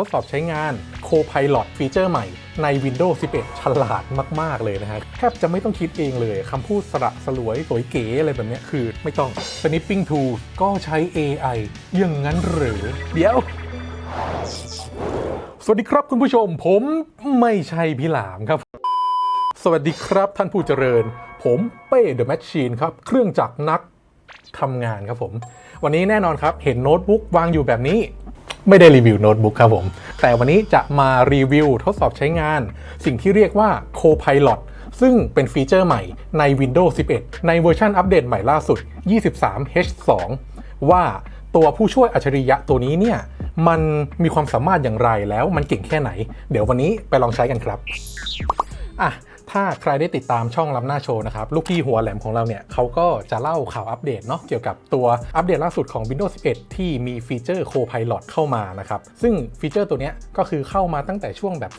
ทดสอบใช้งาน Copilot ฟีเจอร์ใหม่ใน Windows 11 ฉลาดมาก ๆ เลยนะฮะ แทบจะไม่ต้องคิดเองเลยคำพูดสระสลวย สวยเก๋อะไรแบบเนี้ยคือไม่ต้อง Snipping Tool ก็ใช้ AI อย่างนั้นหรือ เดี๋ยว สวัสดีครับคุณผู้ชม ผมไม่ใช่พี่หลามครับ สวัสดีครับท่านผู้เจริญ ผมเป้เดอะแมชชีนครับ เครื่องจักรนักทำงานครับผม วันนี้แน่นอนครับ เห็นโน้ตบุ๊กวางอยู่แบบนี้ ไม่ได้รีวิวโน้ตบุ๊กครับผม แต่วันนี้จะมารีวิวทดสอบใช้งาน สิ่งที่เรียกว่า Copilot ซึ่งเป็นฟีเจอร์ใหม่ใน Windows 11 ในเวอร์ชันอัปเดตใหม่ล่าสุด 23H2 ว่าตัวผู้ช่วยอัจฉริยะตัวนี้เนี่ย มันมีความสามารถอย่างไรแล้วมันเก่งแค่ไหน เดี๋ยววันนี้ไปลองใช้กันครับอะ ถ้าใครได้ติดตามช่องล้ำหน้าโชว์นะครับ ลูกพี่หัวแหลมของเราเนี่ยเขาก็จะเล่าข่าวอัปเดตเนาะเกี่ยวกับตัวอัปเดตล่าสุดของ Windows 11 ที่มีฟีเจอร์ Copilot เข้ามานะครับ ซึ่งฟีเจอร์ตัวเนี้ยก็คือเข้ามาตั้งแต่ช่วงแบบ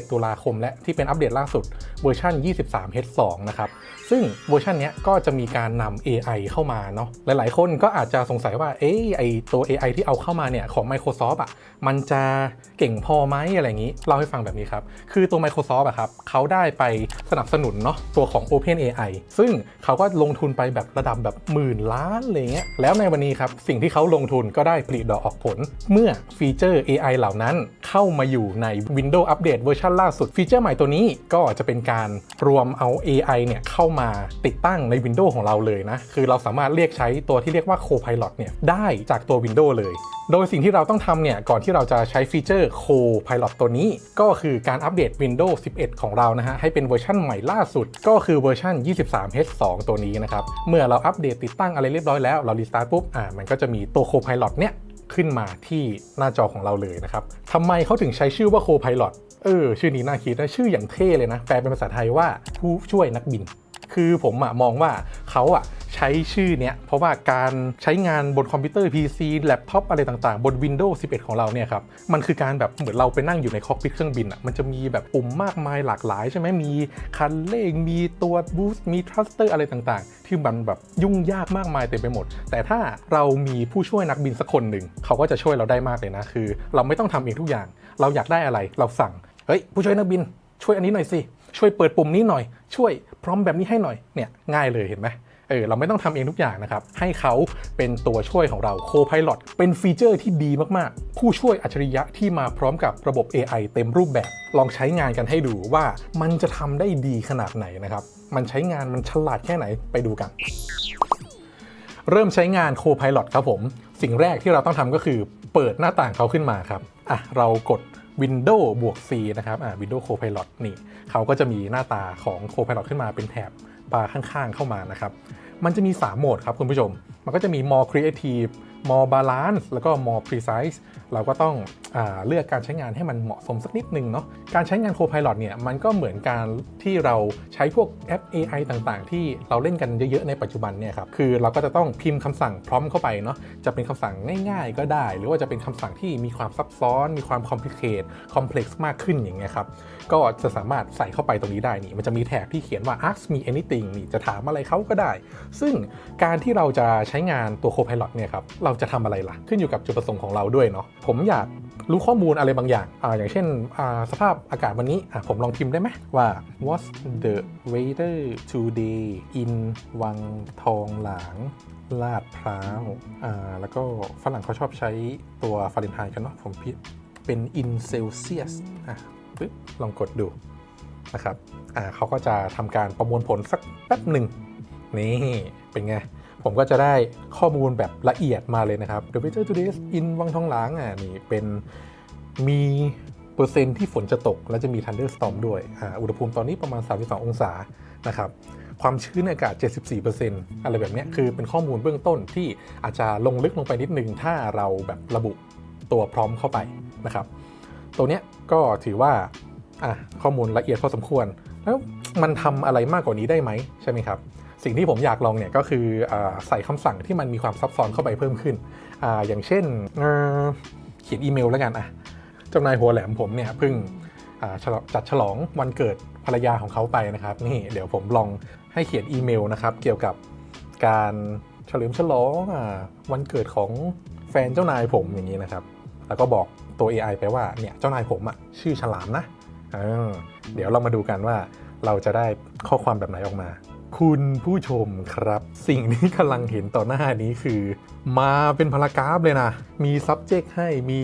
31 ตุลาคม และที่เป็นอัปเดตล่าสุดเวอร์ชัน 23H2 นะครับ ซึ่งเวอร์ชันเนี้ยก็จะมีการนำ AI เข้ามาเนาะหลาย ๆ คนก็อาจจะสงสัยว่าเอ๊ะไอตัว AI ที่เอาเข้ามาเนี่ยของ Microsoft อะมันจะเก่งพอไหมอะไรอย่างนี้เล่าให้ฟังแบบนี้ครับคือตัว Microsoft อะครับเขาได้ไปสนับสนุนเนาะตัวของ OpenAI ซึ่งเขาก็ลงทุนไปแบบระดับแบบหมื่นล้านอะไรเงี้ยแล้วในวันนี้ครับ สิ่งที่เขาลงทุนก็ได้ผลิดอกออกผล เมื่อฟีเจอร์ AI เหล่านั้นเข้ามาอยู่ใน Windows Update เวอร์ชันล่าสุดฟีเจอร์ใหม่ตัวนี้ก็จะเป็นการรวมเอา AI เนี่ยเข้ามาติดตั้งใน Windows ของเราเลยนะ คือเราสามารถเรียกใช้ตัวที่เรียกว่า Copilot เนี่ยได้จากตัว Windows เลย โดยสิ่งที่เราต้องทำเนี่ยก่อนที่เราจะใช้ฟีเจอร์ Copilot ตัวนี้ ก็คือการอัปเดต Windows 11 ของเรานะฮะให้เป็นเวอร์ชันันใหม่ล่าสุดก็คือเวอร์ชัน 23H2 ตัวนี้นะครับ เมื่อเราอัปเดตติดตั้งอะไรเรียบร้อยแล้ว เรารีสตาร์ทปุ๊บ อ่า มันก็จะมีตัว Copilot เนี่ยขึ้นมาที่หน้าจอของเราเลยนะครับทำไมเขาถึงใช้ชื่อว่า Copilot เออ ชื่อนี้น่าคิดนะชื่ออย่างเท่เลยนะ แปลเป็นภาษาไทยว่าผู้ช่วยนักบิน คือผมอะมองว่าเขาอะใช้ชื่อเนี้ยเพราะว่าการใช้งานบนคอมพิวเตอร์ PC แล็ปท็อปอะไรต่างๆ บน Windows 11 ของเราเนี่ยครับ มันคือการแบบเหมือนเราไปนั่งอยู่ในคอกพิทเครื่องบินอะมันจะมีแบบปุ่มมากมายหลากหลายใช่ไหมมีคันเร่งมีตัวบูสต์มีทรัสเตอร์อะไรต่างๆ ที่มันแบบยุ่งยากมากมายเต็มไปหมด แต่ถ้าเรามีผู้ช่วยนักบินสักคนหนึ่งเขาก็จะช่วยเราได้มากเลยนะคือ เราไม่ต้องทำเองทุกอย่าง เราอยากได้อะไรเราสั่งเฮ้ยผู้ช่วยนักบินช่วยอันนี้หน่อยสิช่วยเปิดปุ่มนี้หน่อย ช่วย พร้อมแบบนี้ให้หน่อยเนี่ยง่ายเลยเห็นไหมเออเราไม่ต้องทำเองทุกอย่างนะครับ ให้เขาเป็นตัวช่วยของเรา Copilot เป็นฟีเจอร์ที่ดีมากๆ ผู้ช่วยอัจฉริยะที่มาพร้อมกับระบบ AI เต็มรูปแบบ ลองใช้งานกันให้ดูว่ามันจะทำได้ดีขนาดไหนนะครับ มันใช้งานมันฉลาดแค่ไหนไปดูกัน เริ่มใช้งาน Copilot ครับผม สิ่งแรกที่เราต้องทำก็คือเปิดหน้าต่างเขาขึ้นมาครับอะเรากด Windows บวก C นะครับอ่า Windows Copilot นี่เขาก็จะมีหน้าตาของ Copilot ขึ้นมาเป็นแถบบาร์ข้างๆ เข้ามานะครับ มันจะมี 3 โหมดครับคุณผู้ชม มันก็จะมี more creative more balance แล้วก็ more precise เราก็ต้องอเลือกการใช้งานให้มันเหมาะสมสักนิดนึงเนาะการใช้งาน Copilot เนี่ยมันก็เหมือนการที่เราใช้พวกแอป AI ต่างๆ ที่เราเล่นกันเยอะๆในปัจจุบันเนี่ยครับคือเราก็จะต้องพิมพ์คำสั่งพร้อมเข้าไปเนาะจะเป็นคำสั่งง่ายๆ ก็ได้ หรือว่าจะเป็นคำสั่งที่มีความซับซ้อน มีความ complicate complex มากขึ้นอย่างเงี้ยครับก็จะสามารถใส่เข้าไปตรงนี้ได้นี่มันจะมีแท็กที่เขียนว่า ask me anything นี่จะถามอะไรเขาก็ได้ ซึ่งการที่เราจะใช้งานตัว Copilot เนี่ยครับเราราจะทำอะไรล่ะ ขึ้นอยู่กับจุดประสงค์ของเราด้วยเนาะผมอยากรู้ข้อมูลอะไรบางอย่างอ่าอย่างเช่นอ่าสภาพอากาศวันนี้อะผมลองพิมพ์ได้ไหมว่า what's the weather today in วังทองหลางลาดพร้าวอ่าแล้วก็ฝรั่งเขาชอบใช้ตัวฟาเรนไฮต์กันเนาะผมพิมพ์เป็น in Celsius อะปึ๊บลองกดดูนะครับอ่าเขาก็จะทำการประมวลผลสักแป๊บหนึ่งนี่เป็นไง ผมก็จะได้ข้อมูลแบบละเอียดมาเลยนะครับ The weather today in วังทองหลางอะนี่เป็นมีเปอร์เซ็นต์ที่ฝนจะตก และจะมี thunderstorm ด้วยอ่าอุณหภูมิตอนนี้ประมาณ 32 องศานะครับความชื้นอากาศ 74%อะไรแบบเนี้ยคือเป็นข้อมูลเบื้องต้นที่อาจจะลงลึกลงไปนิดนึง ถ้าเราแบบระบุตัวพร้อมเข้าไปนะครับ ตัวเนี้ยก็ถือว่าอะข้อมูลละเอียดพอสมควร แล้วมันทำอะไรมากกว่านี้ได้ไหมใช่ไหมครับ สิ่งที่ผมอยากลองเนี่ยก็คืออใส่คำสั่งที่มันมีความซับซ้อนเข้าไปเพิ่มขึ้นออย่างเช่นเเขียนอีเมลแล้วกันอะเจ้านายหัวแหลมผมเนี่ยเพิ่งจัดฉลองวันเกิดภรรยาของเขาไปนะครับ นี่เดี๋ยวผมลองให้เขียนอีเมลนะครับ เกี่ยวกับการเฉลิมฉลองอวันเกิดของแฟนเจ้านายผมอย่างนี้นะครับ แล้วก็บอกตัว AI ไปว่าเนี่ยเจ้านายผมอะชื่อฉลามนะเออเดี๋ยวเรามาดูกันว่าเราจะได้ข้อความแบบไหนออกมา คุณผู้ชมครับ สิ่งที่กำลังเห็นต่อหน้านี้คือ มาเป็นพารากราฟเลยนะ มี subject ให้มี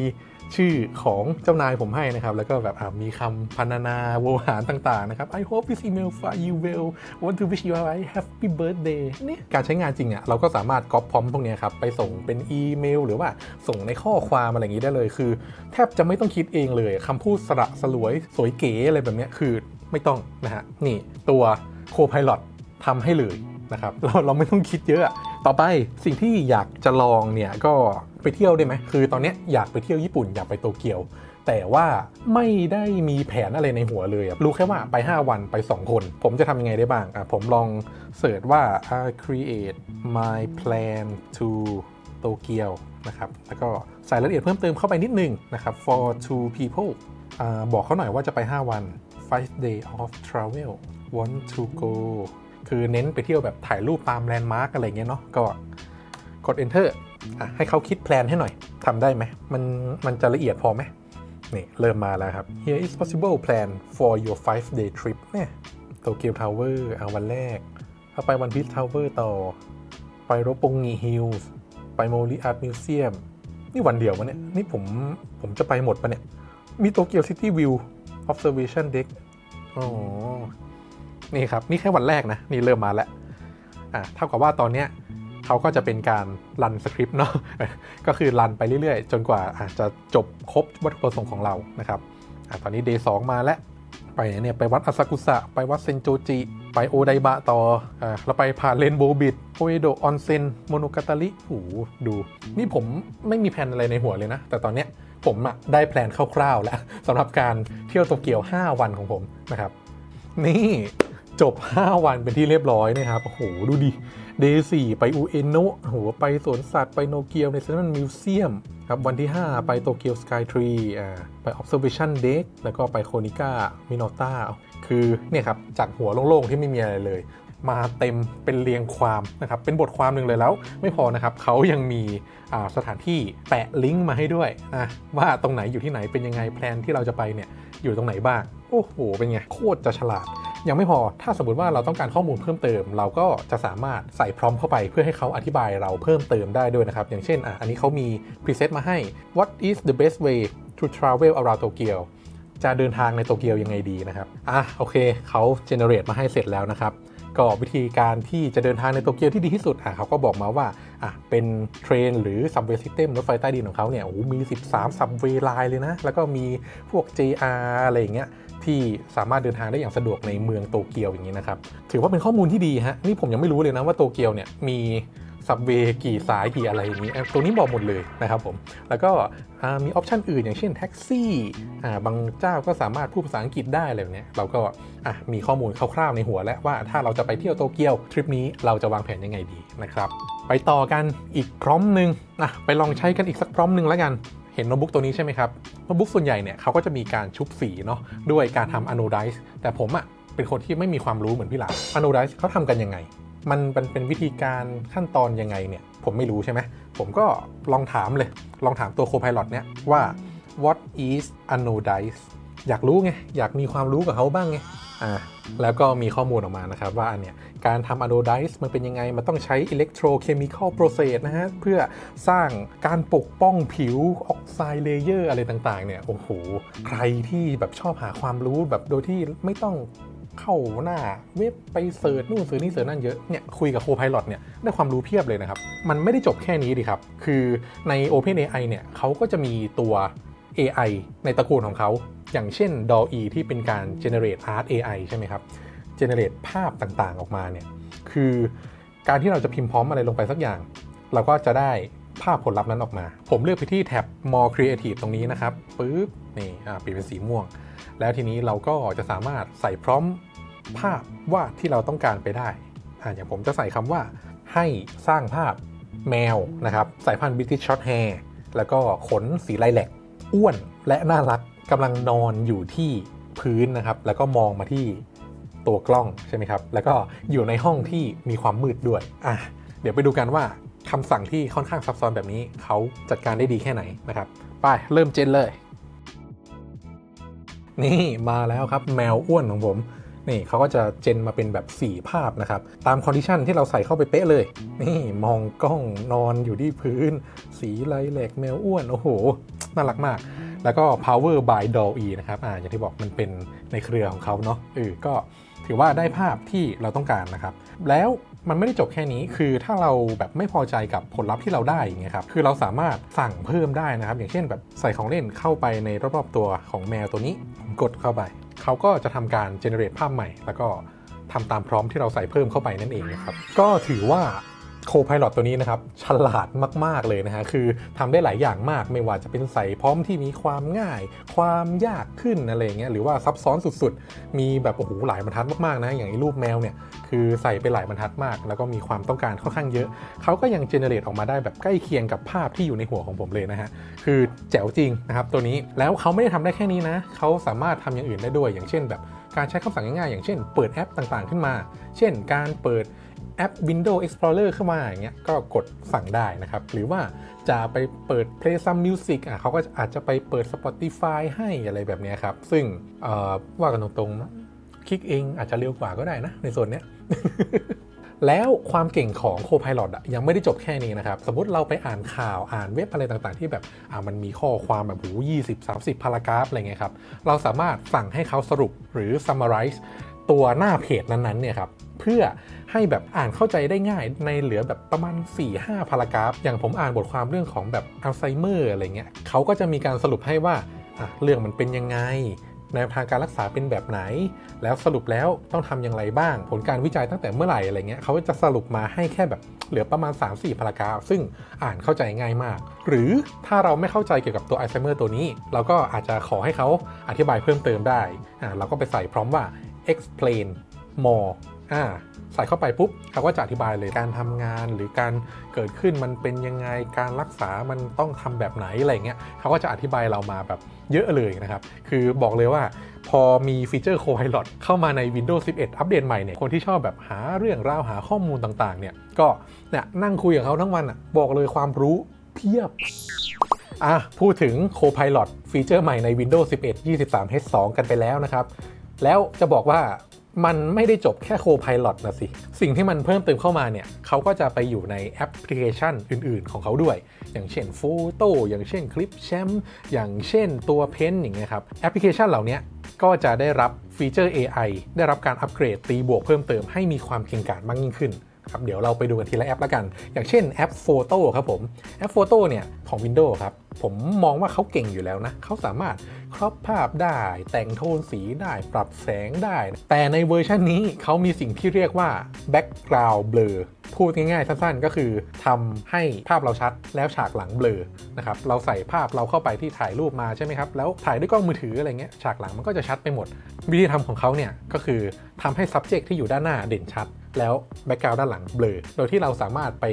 ชื่อของเจ้านายผมให้นะครับ แล้วก็แบบมีคำพรรณนาโวหารต่างๆนะครับ I hope this email find you well want to wish you a happy birthday เนี่ยการใช้งานจริงอะเราก็สามารถก๊อปพร้อมพวกนี้ครับ ไปส่งเป็นอีเมล หรือว่าส่งในข้อความอะไรอย่างนี้ได้เลยคือ แทบจะไม่ต้องคิดเองเลยคำพูดสระสลวยสวยเก๋อะไรแบบนี้คือไม่ต้องนะฮะนี่ตัว Copilot ทำให้เลยนะครับเราเราไม่ต้องคิดเยอะ ต่อไปสิ่งที่อยากจะลองเนี่ยก็ไปเที่ยวได้ไหมคือตอนนี้อยากไปเที่ยวญี่ปุ่นอยากไปโตเกียว แต่ว่าไม่ได้มีแผนอะไรในหัวเลย รู้แค่ว่าไป 5 วันไป 2 คน ผมจะทำยังไงได้บ้างอะผมลองเสิร์ชว่า create my plan to Tokyo นะครับแล้วก็ใส่รายละเอียดเพิ่มเติมเข้าไปนิดนึงนะครับ for two people อ่าบอกเขาหน่อยว่าจะไป 5 วัน five day of travel want to go คือเน้นไปเที่ยวแบบถ่ายรูปตามแลนด์มาร์กอะไรเงี้ยเนาะก็กด enter อะให้เขาคิดแพลนให้หน่อยทำได้ไหมมันมันจะละเอียดพอไหมนี่ เริ่มมาแล้วครับ here is possible plan for your five day trip เนี่ยโตเกียวทาวเวอร์เอาวันแรกเอาไปวันพีชทาวเวอร์ต่อ ไปโรปงงีฮิลส์ไปโมริอาร์ตมิวเซียมนี่วันเดียววะเนี่ย นี่ผม ผมจะไปหมดปะเนี่ย มีโตเกียวซิตี้วิว observation deck อ๋อ นี่ครับนี่แค่วันแรกนะนี่เริ่มมาแล้วอะเท่ากับว่าตอนเนี้ยเขาก็จะเป็นการรันสคริปต์เนาะก็คือรันไปเรื่อยๆ จนกว่าอาจจะจบครบวัตถุประสงค์ของเรานะครับอะตอนนี้ day 2มาแล้วไปเนี่ยไปวัดอาซากุสะ ไปวัดเซนโจจิ ไปโอไดบะต่ออ่าแล้วไปผ่านเลนโบบิดโอเอโดออนเซนโมโนกาตาริโอ้โหดู นี่ผมไม่มีแผนอะไรในหัวเลยนะ แต่ตอนเนี้ยผมอะได้แพลนคร่าวๆแล้วสำหรับการเที่ยวโตเกียว 5 วันของผมนะครับ นี่ จบ 5 วันเป็นที่เรียบร้อยนะครับ โอ้โห ดูดิ เดย์สี่ไปอุเอโนะโห ไปสวนสัตว์ ไปโนเกียวในเซนทรัลมิวเซียมครับ วันที่ 5 ไปโตเกียวสกายทรี อ่า ไป observation deck แล้วก็ไปโคนิก้ามินอต้า คือเนี่ยครับ จากหัวโล่งๆ ที่ไม่มีอะไรเลย มาเต็มเป็นเรียงความนะครับ เป็นบทความหนึ่งเลยแล้ว ไม่พอนะครับ เขายังมีอ่าสถานที่แปะลิงก์มาให้ด้วยอะว่าตรงไหนอยู่ที่ไหนเป็นยังไงแพลนที่เราจะไปเนี่ยอยู่ตรงไหนบ้าง โอ้โห เป็นไง โคตรจะฉลาด ยังไม่พอถ้าสมมติว่าเราต้องการข้อมูลเพิ่มเติม เราก็จะสามารถใส่พร้อมเข้าไปเพื่อให้เขาอธิบายเราเพิ่มเติมได้ด้วยนะครับอย่างเช่นอะอันนี้เขามีพรีเซตมาให้ what is the best way to travel around Tokyo จะเดินทางในโตเกียวยังไงดีนะครับ อะโอเคเขาเจเนเรตมาให้เสร็จแล้วนะครับ ก็วิธีการที่จะเดินทางในโตเกียวที่ดีที่สุด อะเขาก็บอกมาว่าอะเป็นเทรนหรือ subway system รถไฟใต้ดินของเขาเนี่ยโอ้มี 13 subway line เลยนะ แล้วก็มีพวก JR อะไรอย่างเงี้ย ที่สามารถเดินทางได้อย่างสะดวกในเมืองโตเกียวอย่างนี้นะครับ ถือว่าเป็นข้อมูลที่ดีฮะนี่ผมยังไม่รู้เลยนะว่าโตเกียวเนี่ยมีซับเวกี่สายกี่อะไรอย่างนี้ ตัวนี้บอกหมดเลยนะครับผม แล้วก็มีออปชันอื่นอย่างเช่นแท็กซี่บางเจ้าก็สามารถพูดภาษาอังกฤษได้อะไรแบบเนี้ยเราก็มีข้อมูลคร่าวๆในหัวแล้วว่าถ้าเราจะไปเที่ยวโตเกียวทริปนี้เราจะวางแผนยังไงดีนะครับ ไปต่อกันอีกพร้อมหนึ่งอะไปลองใช้กันอีกสักพร้อมหนึ่งแล้วกัน เห็นโน้ตบุ๊กตัวนี้ใช่ไหมครับ โน้ตบุ๊กส่วนใหญ่เนี่ยเขาก็จะมีการชุบสีเนาะด้วยการทำ anodize แต่ผมอะ่ะเป็นคนที่ไม่มีความรู้เหมือนพี่หลา anodize เขาทำกันยังไง มันเป็นเป็นวิธีการขั้นตอนยังไงเนี่ยผมไม่รู้ใช่ไหม ผมก็ลองถามเลย ลองถามตัว Copilot เนี่ยว่า what is anodize อยากรู้ไง อยากมีความรู้กับเขาบ้างไง อ่า แล้วก็มีข้อมูลออกมานะครับว่าอันเนี้ยการทำ anodize มันเป็นยังไง มันต้องใช้ electrochemical process นะฮะ เพื่อสร้างการปกป้องผิวออกไซด์เลเยอร์อะไรต่างๆ เนี่ย โอ้โห ใครที่แบบชอบหาความรู้แบบโดยที่ไม่ต้องเข้าหน้าเว็บไปเสิร์ชนู่นเสิร์ชนี่เสิร์ชนั่นเยอะเนี่ยคุยกับ Copilot เนี่ยได้ความรู้เพียบเลยนะครับ มันไม่ได้จบแค่นี้ดิครับ คือใน OpenAI เนี่ยเขาก็จะมีตัว AI ในตระกูลของเขา อย่างเช่น DALL-E ที่เป็นการ generate art AI ใช่ไหมครับ generate ภาพต่างๆออกมาเนี่ยคือการที่เราจะพิมพ์พร้อมอะไรลงไปสักอย่าง เราก็จะได้ภาพผลลัพธ์นั้นออกมา ผมเลือกไปที่แท็บ more creative ตรงนี้นะครับปึ๊บนี่อ่าเปลี่ยนเป็นสีม่วง แล้วทีนี้เราก็จะสามารถใส่พร้อมภาพวาดที่เราต้องการไปได้อ่าอย่างผมจะใส่คำว่าให้สร้างภาพแมวนะครับ สายพันธุ์ British Short Hair แล้วก็ขนสีไลแลก อ้วนและน่ารักกำลังนอนอยู่ที่พื้นนะครับ แล้วก็มองมาที่ตัวกล้องใช่ไหมครับ แล้วก็อยู่ในห้องที่มีความมืดด้วยอะเดี๋ยวไปดูกันว่าคำสั่งที่ค่อนข้างซับซ้อนแบบนี้เขาจัดการได้ดีแค่ไหนนะครับไปเริ่มเจนเลย นี่มาแล้วครับแมวอ้วนของผม นี่เขาก็จะเจนมาเป็นแบบ 4 ภาพนะครับ ตามคอนดิชันที่เราใส่เข้าไปเป๊ะเลย นี่มองกล้องนอนอยู่ที่พื้น สีไลแหลกแมวอ้วน โอ้โห น่ารักมาก แล้วก็ power by doll e นะครับอ่าอย่างที่บอกมันเป็นในเครือของเขาเนาะเออก็ถือว่าได้ภาพที่เราต้องการนะครับ แล้วมันไม่ได้จบแค่นี้ คือถ้าเราแบบไม่พอใจกับผลลัพธ์ที่เราได้อย่างเงี้ยครับ คือเราสามารถสั่งเพิ่มได้นะครับ อย่างเช่นแบบใส่ของเล่นเข้าไปในรอบๆตัวของแมวตัวนี้ กดเข้าไป เขาก็จะทำการเจเนเรตภาพใหม่ แล้วก็ทำตามพร้อมที่เราใส่เพิ่มเข้าไปนั่นเองนะครับ ก็ถือว่า โคพาย o t ตัวนี้นะครับฉลาดมาก ๆ เลยนะฮะคือทำได้หลายอย่างมากไม่ว่าจะเป็นใส่พร้อมที่มีความง่าย ความยากขึ้นอะไรเงี้ยหรือว่าซับซ้อนสุดๆ มีแบบโอ้โหหลายบรรทัดมากๆนะอย่างไอ้รูปแมวเนี่ยคือใส่ไปหลายบรรทัดมาก แล้วก็มีความต้องการค่อนข้างเยอะเขาก็ยังเจเนเรตออกมาได้แบบใกล้เคียงกับภาพที่อยู่ในหัวของผมเลยนะฮะคือแจ๋วจริงนะครับตัวนี้แล้วเขาไม่ได้ทำได้แค่นี้นะเขาสามารถทำอย่างอื่นได้ด้วย อย่างเช่นแบบการใช้คำสั่งง่ายๆอย่างเช่น เปิดแอปต่างๆ ขึ้นมา เช่น การเปิด แอป Windows Explorer เข้ามาอย่างเงี้ยก็กดสั่งได้นะครับ หรือว่าจะไปเปิด Play some music อะเขาก็อาจจะไปเปิด Spotify ให้อะไรแบบเนี้ยครับ ซึ่งว่ากันตรงๆนะคลิกเองอาจจะเร็วกว่าก็ได้นะ ในส่วนเนี้ยแล้วความเก่งของ Copilot อะยังไม่ได้จบแค่นี้นะครับ สมมติเราไปอ่านข่าวอ่านเว็บอะไรต่างๆ ที่แบบอ่ามันมีข้อความแบบหูยี่สิบสามสิบพารากราฟอะไรเงี้ยครับ เราสามารถสั่งให้เขาสรุปหรือ summarize ตัวหน้าเพจนั้นๆเนี่ยครับเพื่อให้แบบอ่านเข้าใจได้ง่ายในเหลือแบบประมาณ 4-5 พารากราฟ อย่างผมอ่านบทความเรื่องของแบบอัลไซเมอร์อะไรเงี้ยเขาก็จะมีการสรุปให้ว่าเรื่องมันเป็นยังไงในทางการรักษาเป็นแบบไหน แล้วสรุปแล้วต้องทำอย่างไรบ้าง ผลการวิจัยตั้งแต่เมื่อไหร่อะไรเงี้ยเขาจะสรุปมาให้แค่แบบเหลือประมาณ 3-4 พารากราฟ ซึ่งอ่านเข้าใจง่ายมาก หรือถ้าเราไม่เข้าใจเกี่ยวกับตัวอัลไซเมอร์ตัวนี้ เราก็อาจจะขอให้เขาอธิบายเพิ่มเติมได้อ่าเราก็ไปใส่พร้อมว่า explain more อ่าใส่เข้าไปปุ๊บเขาก็จะอธิบายเลยการทำงานหรือการเกิดขึ้นมันเป็นยังไงการรักษามันต้องทำแบบไหนอะไรเงี้ยเขาก็จะอธิบายเรามาแบบเยอะเลยนะครับ คือบอกเลยว่าพอมีฟีเจอร์ Copilot เข้ามาใน Windows 11 อัปเดตใหม่เนี่ยคนที่ชอบแบบหาเรื่องราวหาข้อมูลต่างๆ เนี่ยก็เนี่ยนั่งคุยกับเขาทั้งวันอะบอกเลยความรู้เพียบอะพูดถึง Copilot ฟีเจอร์ใหม่ใน Windows 11 23H2 กันไปแล้วนะครับ แล้วจะบอกว่ามันไม่ได้จบแค่ Copilot นะสิ สิ่งที่มันเพิ่มเติมเข้ามาเนี่ยเขาก็จะไปอยู่ในแอปพลิเคชันอื่น ๆ ของเขาด้วย อย่างเช่นโฟโต้อย่างเช่นคลิปแชมอย่างเช่นตัวเพนอย่างเงี้ยครับ แอปพลิเคชันเหล่านี้ก็จะได้รับฟีเจอร์ AI ได้รับการอัปเกรดตีบวกเพิ่มเติมให้มีความเก่งกาจมากยิ่งขึ้นครับเดี๋ยวเราไปดูกันทีละแอปและกัน อย่างเช่นแอป Photo ครับผม แอป Photo เนี่ยของ Windows ครับ ผมมองว่าเขาเก่งอยู่แล้วนะ เขาสามารถ ครอปภาพได้ แต่งโทนสีได้ปรับแสงได้ แต่ในเวอร์ชันนี้เขามีสิ่งที่เรียกว่า background blur พูดง่ายๆ สั้นๆ ก็คือทำให้ภาพเราชัดแล้วฉากหลังเบลอนะครับเราใส่ภาพเราเข้าไปที่ถ่ายรูปมาใช่ไหมครับ แล้วถ่ายด้วยกล้องมือถืออะไรเงี้ยฉากหลังมันก็จะชัดไปหมด วิธีทำของเขาเนี่ยก็คือทำให้ subject ที่อยู่ด้านหน้าเด่นชัด แล้ว background ด้านหลังเบลอ โดยที่เราสามารถไป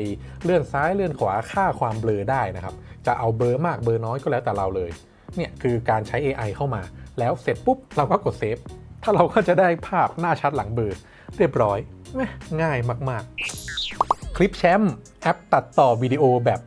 เลื่อนซ้ายเลื่อนขวาค่าความเบลอได้นะครับ จะเอาเบลอมากเบลอน้อยก็แล้วแต่เราเลย เนี่ยคือการใช้ AI เข้ามา แล้วเสร็จปุ๊บเราก็กดเซฟ ถ้าเราก็จะได้ภาพหน้าชัดหลังเบลอเรียบร้อย ง่ายมาก ๆ คลิปแชมป์แอปตัดต่อวิดีโอแบบ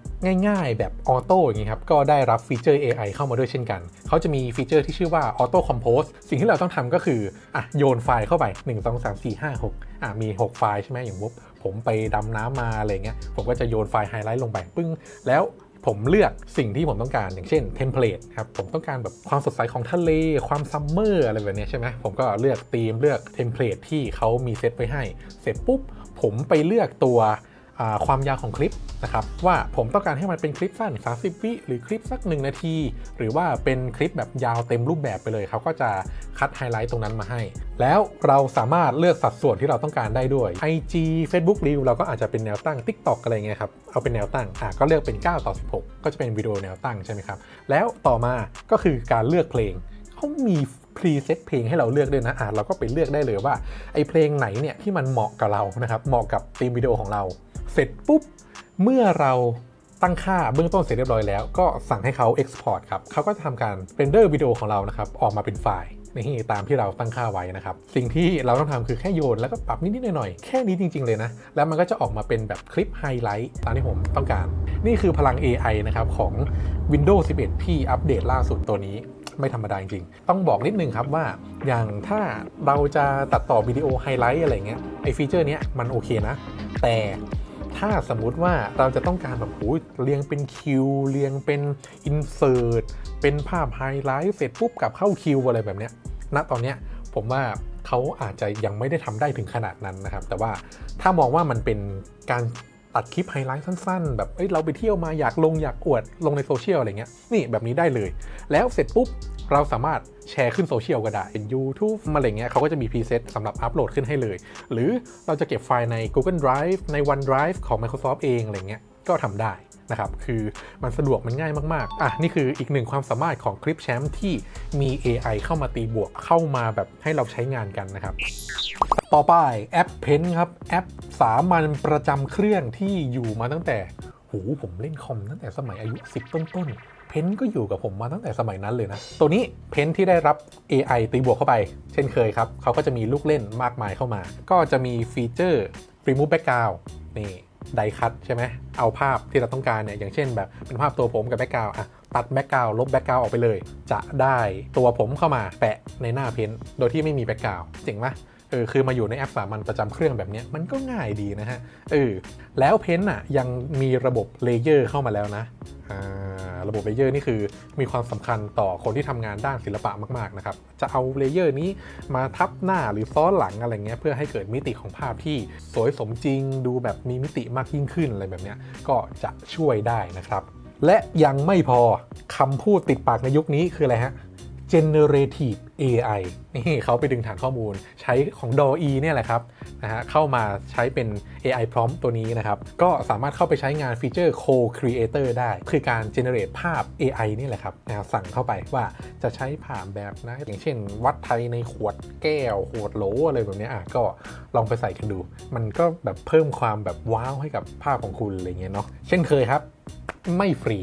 ง่ายๆ แบบออโต้อย่างนี้ครับ ก็ได้รับฟีเจอร์ AI เข้ามาด้วยเช่นกัน เขาจะมีฟีเจอร์ที่ชื่อว่า Auto Compose สิ่งที่เราต้องทำก็คือ อะ โยนไฟล์เข้าไป 1 2 3 4 5 6 อะ มี 6 ไฟล์ใช่ไหมอย่างมุบผมไปดำน้ำมาอะไรเงี้ย ผมก็จะโยนไฟล์ไฮไลท์ลงไป ปึ้ง แล้ว ผมเลือกสิ่งที่ผมต้องการอย่างเช่นเทมเพลตครับผมต้องการแบบความสดใสของทะเล ความซัมเมอร์อะไรแบบนี้ใช่ไหมผมก็เลือกธีมเลือกเทมเพลตที่เขามีเซตไว้ให้ เสร็จปุ๊บผมไปเลือกตัว ความยาวของคลิปนะครับว่าผมต้องการให้มันเป็นคลิปสั้น 30 วิหรือคลิปสัก 1 นาที หรือว่าเป็นคลิปแบบยาวเต็มรูปแบบไปเลยเขาก็จะคัดไฮไลท์ตรงนั้นมาให้ แล้วเราสามารถเลือกสัดส่วนที่เราต้องการได้ด้วย IG Facebook Reel เราก็อาจจะเป็นแนวตั้ง TikTok อะไรเงี้ยครับเอาเป็นแนวตั้งอะก็เลือกเป็น 9 ต่อ 16 ก็จะเป็นวิดีโอแนวตั้งใช่ไหมครับแล้วต่อมาก็คือการเลือกเพลงเขามีพรีเซตเพลงให้เราเลือกด้วยนะอะเราก็ไปเลือกได้เลยว่าไอเพลงไหนเนี่ยที่มันเหมาะกับเรานะครับเหมาะกับธีมวิดีโอของเรา เสร็จปุ๊บ เมื่อเราตั้งค่าเบื้องต้นเสร็จเรียบร้อยแล้ว ก็สั่งให้เขา Export ครับเขาก็จะทำการเรนเดอร์วิดีโอของเรานะครับออกมาเป็นไฟล์นี่ตามที่เราตั้งค่าไว้นะครับ สิ่งที่เราต้องทำคือแค่โยนแล้วก็ปรับนิดๆหน่อยๆแค่นี้จริง ๆ เลยนะ แล้วมันก็จะออกมาเป็นแบบคลิปไฮไลท์ตามที่ผมต้องการ นี่คือพลัง AI นะครับของ Windows 11 ที่อัปเดตล่าสุดตัวนี้ไม่ธรรมดาจริงๆต้องบอกนิดนึงครับว่า อย่างถ้าเราจะตัดต่อวิดีโอไฮไลท์อะไรเงี้ยไอฟีเจอร์นี้มันโอเคนะ แต่ ถ้าสมมุติว่าเราจะต้องการแบบโอ้ยเรียงเป็นคิวเรียงเป็นอินเสิร์ตเป็นภาพไฮไลท์เสร็จปุ๊บกลับเข้าคิวอะไรแบบเนี้ยณตอนเนี้ยผมว่าเขาอาจจะยังไม่ได้ทำได้ถึงขนาดนั้นนะครับ แต่ว่าถ้ามองว่ามันเป็นการ ตัดคลิปไฮไลท์สั้นๆ แบบเอ้ยเราไปเที่ยวมาอยากลงอยากอวดลงในโซเชียลอะไรเงี้ยนี่แบบนี้ได้เลย แล้วเสร็จปุ๊บเราสามารถแชร์ขึ้นโซเชียลก็ได้ เป็น YouTube มาอะไรเงี้ยเขาก็จะมีพรีเซตสำหรับอัปโหลดขึ้นให้เลย หรือเราจะเก็บไฟล์ใน Google Drive ใน OneDrive ของ Microsoft เองอะไรเงี้ยก็ทำได้ นะครับ คือมันสะดวกมันง่ายมากๆ อะ นี่คืออีกหนึ่งความสามารถของคลิปแชมป์ที่มี AI เข้ามาตีบวกเข้ามาแบบให้เราใช้งานกันนะครับ ต่อไปแอป Pen ครับ แอปสามัญประจำเครื่องที่อยู่มาตั้งแต่หูผมเล่นคอมตั้งแต่สมัยอายุ 10 ต้นๆเพนก็อยู่กับผมมาตั้งแต่สมัยนั้นเลยนะ ตัวนี้เพนที่ได้รับ AI ตีบวกเข้าไป เช่นเคยครับ เขาก็จะมีลูกเล่นมากมายเข้ามา ก็จะมีฟีเจอร์ remove background นี่ ไดคัตใช่ไหมเอาภาพที่เราต้องการเนี่ยอย่างเช่นแบบเป็นภาพตัวผมกับแบ็กกราวอะตัดแบ็กกราวลบแบ็กกราวออกไปเลย จะได้ตัวผมเข้ามาแปะในหน้าเพนโดยที่ไม่มีแบ็กกราวเจ๋งไหม เออคือมาอยู่ในแอปสามัญประจำเครื่องแบบนี้มันก็ง่ายดีนะฮะเออแล้วเพนอะยังมีระบบเลเยอร์เข้ามาแล้วนะระบบเลเยอร์นี่คือมีความสำคัญต่อคนที่ทำงานด้านศิลปะมากๆนะครับ จะเอาเลเยอร์นี้มาทับหน้าหรือซ้อนหลังอะไรเงี้ยเพื่อให้เกิดมิติของภาพที่สวยสมจริง ดูแบบมีมิติมากยิ่งขึ้นอะไรแบบเนี้ยก็จะช่วยได้นะครับ และยังไม่พอคำพูดติดปากในยุคนี้คืออะไรฮะ generative AI นี่เขาไปดึงฐานข้อมูลใช้ของ d a l e เนี่ยแหละครับนะฮะเข้ามาใช้เป็น AI prompt ตัวนี้นะครับ ก็สามารถเข้าไปใช้งานฟีเจอร์ co-creator ได้ คือการ generate ภาพ AI นี่แหละครับนะสั่งเข้าไปว่าจะใช้ภาพแบบนะ อย่างเช่น วัดไทยในขวดแก้ว ขวดโหลอะไรแบบนี้อะก็ลองไปใส่กันดู มันก็แบบเพิ่มความแบบว้าวให้กับภาพของคุณอะไรเงี้ยเนาะเช่นเคยครับ ไม่ฟรี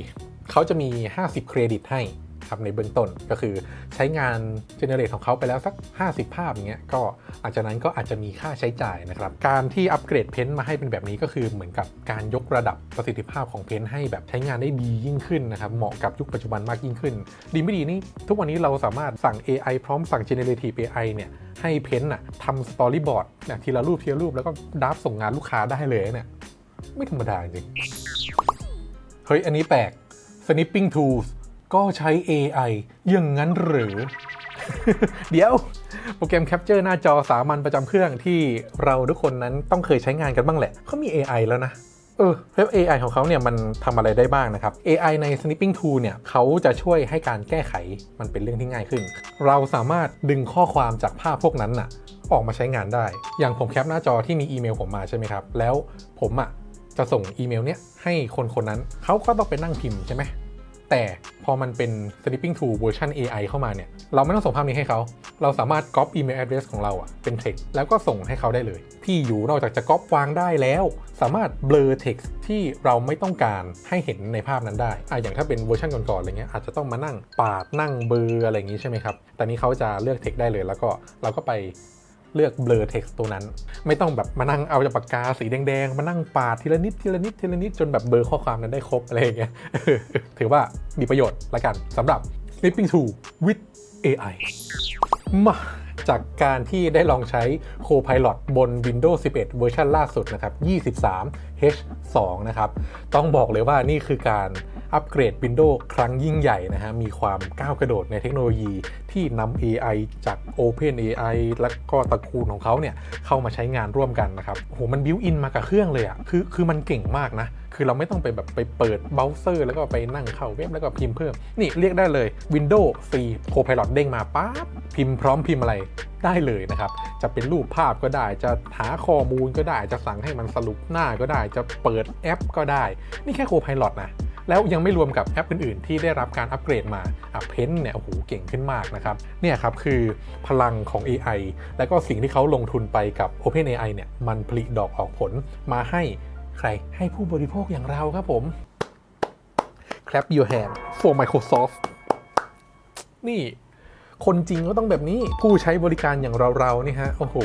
เขาจะมี 50 เครดิตให้ ครับในเบื้องต้นก็คือใช้งานเจเนเรตของเขาไปแล้วสัก 50 ภาพอย่างเงี้ยก็หลังจากนั้นก็อาจจะมีค่าใช้จ่ายนะครับ การที่อัปเกรดเพนท์มาให้เป็นแบบนี้ก็คือเหมือนกับการยกระดับประสิทธิภาพของเพนท์ให้แบบใช้งานได้ดียิ่งขึ้นนะครับเหมาะกับยุคปัจจุบันมากยิ่งขึ้น ดีไม่ดีนี่ทุกวันนี้เราสามารถสั่ง AI พร้อมสั่ง generative AI เนี่ยให้เพนท์อะทำสตอรี่บอร์ดเนี่ยทีละรูปทีละรูปแล้วก็ดับส่งงานลูกค้าได้เลยเนี่ยไม่ธรรมดาจริงเฮ้ยอันนี้แปลก Snipping Tools ก็ใช้ AI อย่างนั้นหรือ เดี๋ยว โปรแกรมแคปเจอร์หน้าจอสามัญประจำเครื่องที่เราทุกคนนั้นต้องเคยใช้งานกันบ้างแหละเขามี AI แล้วนะเออเว็บ AI ของเขาเนี่ยมันทำอะไรได้บ้างนะครับ AI ใน Snipping Tool เนี่ยเขาจะช่วยให้การแก้ไขมันเป็นเรื่องที่ง่ายขึ้น เราสามารถดึงข้อความจากภาพพวกนั้นน่ะ ออกมาใช้งานได้ อย่างผมแคปหน้าจอที่มีอีเมลผมมาใช่ไหมครับ แล้วผมอะจะส่งอีเมลเนี้ยให้คนคนนั้น เขาก็ต้องไปนั่งพิมพ์ใช่ไหม แต่พอมันเป็น Snipping Tool เวอร์ชัน AI เข้ามาเนี่ย เราไม่ต้องส่งภาพนี้ให้เขา เราสามารถก๊อปอีเมล address ของเราอะเป็น text แล้วก็ส่งให้เขาได้เลย ที่อยู่นอกจากจะก๊อปวางได้แล้ว สามารถ blur text ที่เราไม่ต้องการให้เห็นในภาพนั้นได้อะอย่างถ้าเป็นเวอร์ชันก่อนๆอะไรเงี้ยอาจจะต้องมานั่งปาดนั่งเบลออะไรอย่างงี้ใช่ไหมครับแต่นี้เขาจะเลือก text ได้เลย แล้วก็เราก็ไป เลือก blur text ตัวนั้น ไม่ต้องแบบมานั่งเอาจากปากกาสีแดงๆ มานั่งปาดทีละนิดทีละนิดทีละนิดจนแบบเบลอข้อความนั้นได้ครบอะไรอย่างเงี้ยถือว่ามีประโยชน์ละกันสำหรับ Snipping Tool with AI มาจากการที่ได้ลองใช้ Copilot บน Windows 11 เวอร์ชันล่าสุดนะครับ 23 H2 นะครับ ต้องบอกเลยว่านี่คือการ อัปเกรด Windows ครั้งยิ่งใหญ่นะฮะ มีความก้าวกระโดดในเทคโนโลยีที่นำ AI จาก Open AI และก็ตระกูลของเขาเนี่ย เข้ามาใช้งานร่วมกันนะครับโหมันบิวอินมากับเครื่องเลยอะคือคือมันเก่งมากนะ คือเราไม่ต้องไปแบบไปเปิดเบราว์เซอร์ แล้วก็ไปนั่งเข้าเว็บแล้วก็พิมพ์เพิ่ม นี่เรียกได้เลย Windows ฟรี Copilot เด้งมาปั๊บพิมพ์พร้อมพิมพ์อะไรได้เลยนะครับ จะเป็นรูปภาพก็ได้ จะหาข้อมูลก็ได้ จะสั่งให้มันสรุปหน้าก็ได้ จะเปิดแอปก็ได้ นี่แค่ Copilot นะ แล้วยังไม่รวมกับแอปอื่นๆ ที่ได้รับการอัปเกรดมาอะเพนเนี่ยโอ้โหเก่งขึ้นมากนะครับเนี่ยครับคือพลังของ AI แล้วก็สิ่งที่เขาลงทุนไปกับ OpenAI เนี่ยมันผลิดอกออกผลมาให้ใครให้ผู้บริโภคอย่างเราครับผม clap your hand for Microsoft นี่ คนจริงก็ต้องแบบนี้ ผู้ใช้บริการอย่างเราๆนี่ฮะ โอ้โห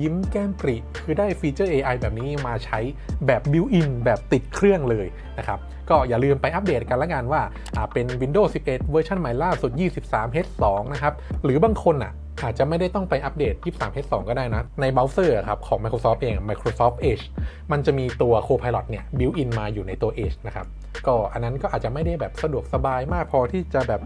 ยิ้มแก้มปริคือได้ฟีเจอร์ AI แบบนี้มาใช้แบบบิวอินแบบติดเครื่องเลยนะครับ ก็อย่าลืมไปอัปเดตกันละกันว่าเป็น Windows 11 เวอร์ชันใหม่ล่าสุด 23H2 นะครับ หรือบางคนอะอาจจะไม่ได้ต้องไปอัปเดต 23H2 ก็ได้นะ ในเบราว์เซอร์ครับของ Microsoft เอง Microsoft Edge มันจะมีตัว Copilot เนี่ย built in มาอยู่ในตัว Edge นะครับ ก็อันนั้นก็อาจจะไม่ได้แบบสะดวกสบายมากพอที่จะแบบ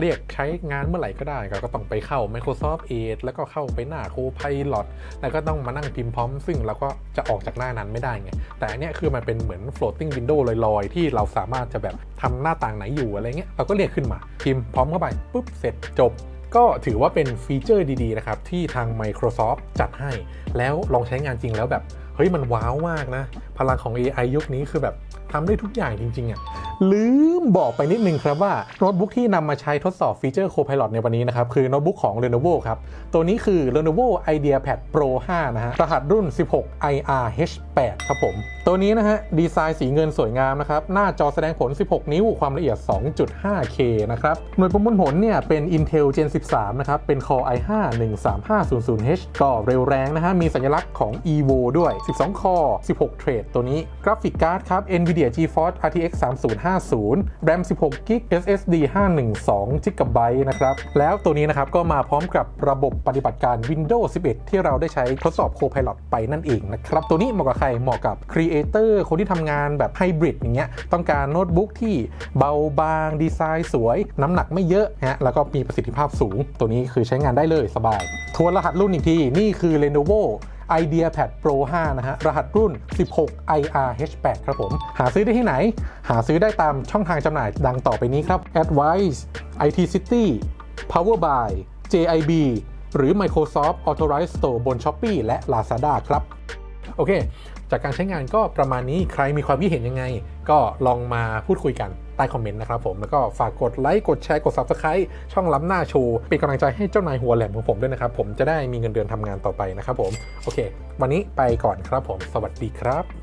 เรียกใช้งานเมื่อไหร่ก็ได้ก็ก็ต้องไปเข้า Microsoft Edge แล้วก็เข้าไปหน้า Copilot แล้วก็ต้องมานั่งพิมพ์พร้อม ซึ่งเราก็จะออกจากหน้านั้นไม่ได้ไง แต่อันนี้คือมันเป็นเหมือน floating window ลอยๆ ที่เราสามารถจะแบบทำหน้าต่างไหนอยู่อะไรเงี้ยเราก็เรียกขึ้นมา พิมพ์พร้อมเข้าไปปุ๊บเสร็จจบก็ถือว่าเป็นฟีเจอร์ดี ๆ นะครับ ที่ทาง Microsoft จัดให้ แล้วลองใช้งานจริงแล้วแบบ เฮ้ยมันว้าวมากนะพลังของ AI ยุคนี้คือแบบทำได้ทุกอย่างจริงๆอะ่ะลืมบอกไปนิดนึงครับว่าโน้ตบุ๊กที่นำมาใช้ทดสอบฟีเจอร์ Copilot ในวันนี้นะครับ คือโน้ตบุ๊กของ Lenovo ครับ ตัวนี้คือ Lenovo IdeaPad Pro 5 นะฮะ รหัสรุ่น 16 IRH8 ครับผม ตัวนี้นะฮะ ดีไซน์สีเงินสวยงามนะครับ หน้าจอแสดงผล 16 นิ้วความละเอียด 2.5K นะครับ หน่วยประมวลผลเนี่ย เป็น Intel Gen 13 นะครับ เป็น Core i5 13500H ก็เร็วแรงนะฮะมีสัญลักษณ์ของ Evo ด้วย 12 Core 16เทรดตัวนี้กราฟิกการ์ดครับ NVIDIA GeForce RTX 3050 RAM 16 g b SSD 512 GB นะครับ แล้วตัวนี้นะครับก็มาพร้อมกับระบบปฏิบัติการ Windows 11 ที่เราได้ใช้ทดสอบ Copilot ไปนั่นเองนะครับ ตัวนี้เหมาะกับใครเหมาะกับ Creator คนที่ทำงานแบบไฮบริดอย่างเงี้ยต้องการโน้ตบุ๊กที่เบาบางดีไซน์สวย น้ำหนักไม่เยอะฮะแล้วก็มีประสิทธิภาพสูง ตัวนี้คือใช้งานได้เลยสบาย ทวนรหัสรุ่นอีกที นี่คือ Lenovo IdeaPad Pro 5 นะฮะ รหัสรุ่น 16 IRH8 ครับผม หาซื้อได้ที่ไหน หาซื้อได้ตามช่องทางจำหน่ายดังต่อไปนี้ครับ Advice IT City Power by JIB หรือ Microsoft Authorized Store บน Shopee และ Lazada ครับ โอเค จากการใช้งานก็ประมาณนี้ใครมีความคิดเห็นยังไง ก็ลองมาพูดคุยกันใต้คอมเมนต์นะครับผม แล้วก็ฝากกดไลค์กดแชร์กด Subscribe ช่องล้ำหน้าโชว์เป็นกำลังใจให้เจ้านายหัวแหลมของผมด้วยนะครับ ผมจะได้มีเงินเดือนทำงานต่อไปนะครับผม โอเค วันนี้ไปก่อนครับผม สวัสดีครับ